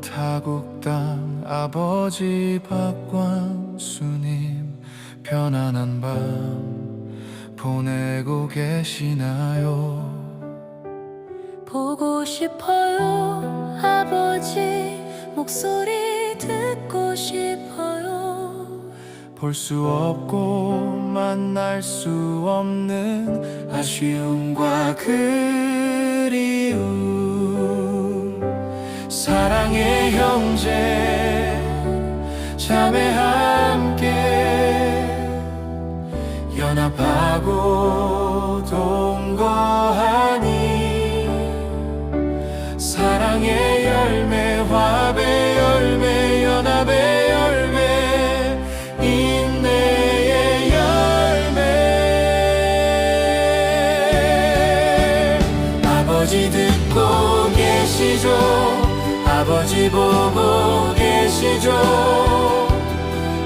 타국 땅 아버지 박광수님 편안한 밤 보내고 계시나요? 보고 싶어요 아버지. 목소리 듣고 싶어요. 볼 수 없고 만날 수 없는 아쉬움과 그리움 사랑의 형제 자매 함께 연합하고 동거하니 사랑의 열매 화합의 열매 연합의 열매 인내의 열매. 아버지 듣고 계시죠 아버지 보고 계시죠?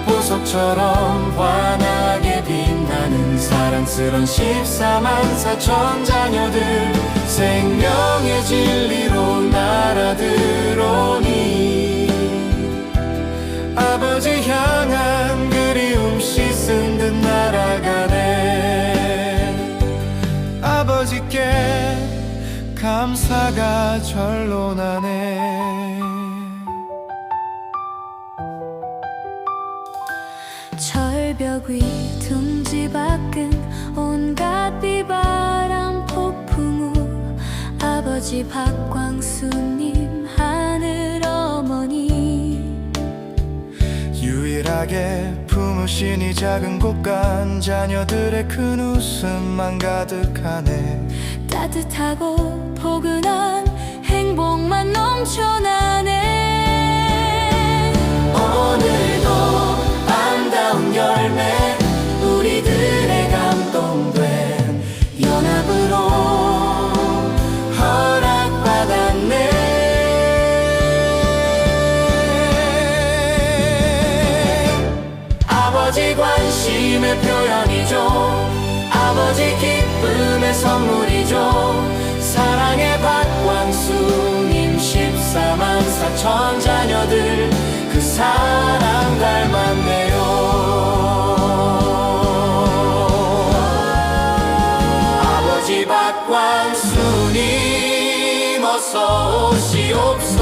보석처럼 환하게 빛나는 사랑스런 14만 4천 자녀들 생명의 진리로 날아들어오니. 아버지 향한 그리움 씻은 듯 날아가네. 아버지께 감사가 절로 나네. 절벽 위 둥지 밖은 온갖 비바람 폭풍 후 아버지 박광수님 하늘 어머니. 유일하게 품으신 이 작은 곳간 자녀들의 큰 웃음만 가득하네. 따뜻하고 포근한 선물이죠. 사랑의 박광수님 14만 4천 자녀들 그 사랑 닮았네요. 아버지 박광수님 어서 오시옵소서.